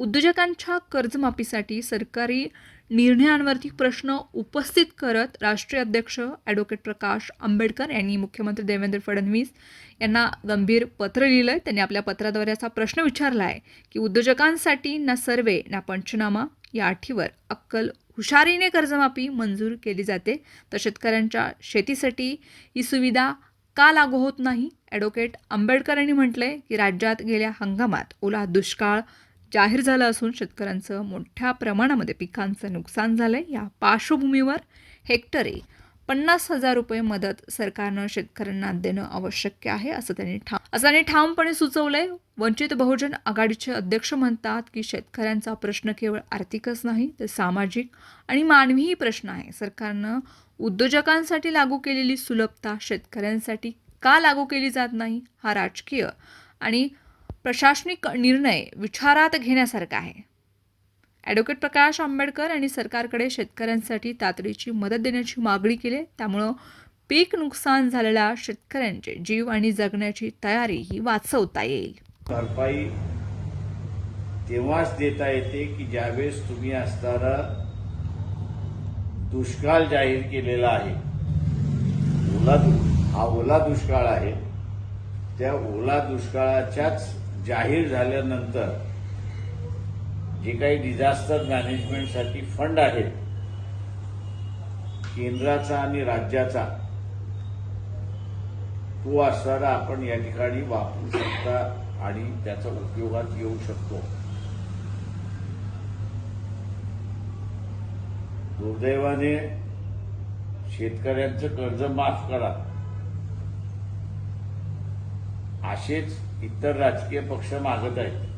उद्योजकांच्या कर्जमाफीसाठी सरकारी निर्णयांवरती प्रश्न उपस्थित करत राष्ट्रीय अध्यक्ष ॲडव्होकेट प्रकाश आंबेडकर यांनी मुख्यमंत्री देवेंद्र फडणवीस यांना गंभीर पत्र लिहिलं आहे त्यांनी आपल्या पत्राद्वारे असा प्रश्न विचारला आहे की उद्योजकांसाठी ना सर्वे ना पंचनामा या आठीवर अक्कल हुशारीने कर्जमाफी मंजूर केली जाते. तर शेतकऱ्यांच्या शेतीसाठी ही सुविधा का लागू होत नाही? ॲडव्होकेट आंबेडकर यांनी म्हटलंय की राज्यात गेल्या हंगामात ओला दुष्काळ जाहीर झालं असून शेतकऱ्यांचं मोठ्या प्रमाणामध्ये पिकांचं नुकसान झालं आहे या पार्श्वभूमीवर हेक्टरी पन्नास हजार रुपये मदत सरकारनं शेतकऱ्यांना देणं आवश्यक आहे असं त्यांनी ठाम असं त्यांनी ठामपणे सुचवलंय. वंचित बहुजन आघाडीचे अध्यक्ष म्हणतात की शेतकऱ्यांचा प्रश्न केवळ आर्थिकच नाही तर सामाजिक आणि मानवीही प्रश्न आहे. सरकारनं उद्योजकांसाठी लागू केलेली सुलभता शेतकऱ्यांसाठी का लागू केली जात नाही हा राजकीय आणि प्रशासनिक निर्णय विचारात घेण्यासारखा आहे. ॲडव्होकेट प्रकाश आंबेडकर यांनी सरकारकडे शेतकऱ्यांसाठी तातडीची मदत देण्याची मागणी केली त्यामुळं पीक नुकसान झालेल्या शेतकऱ्यांचे जीव आणि जगण्याची तयारी ही वाचवता येईल. भरपाई तेव्हाच देता येते की ज्यावेळेस तुम्ही असताना दुष्काळ जाहीर केलेला आहे. ओला हा ओला दुष्काळ आहे. त्या ओला दुष्काळाच्याच जाहीर झाल्यानंतर जे काही डिझास्टर मॅनेजमेंटसाठी फंड आहेत केंद्राचा आणि राज्याचा तो असणारा आपण या ठिकाणी वापरू शकता आणि त्याचा उपयोगात येऊ शकतो. दुर्दैवाने शेतकऱ्यांचं कर्ज माफ करा. असेच इतर राजकीय पक्ष मागत आहेत.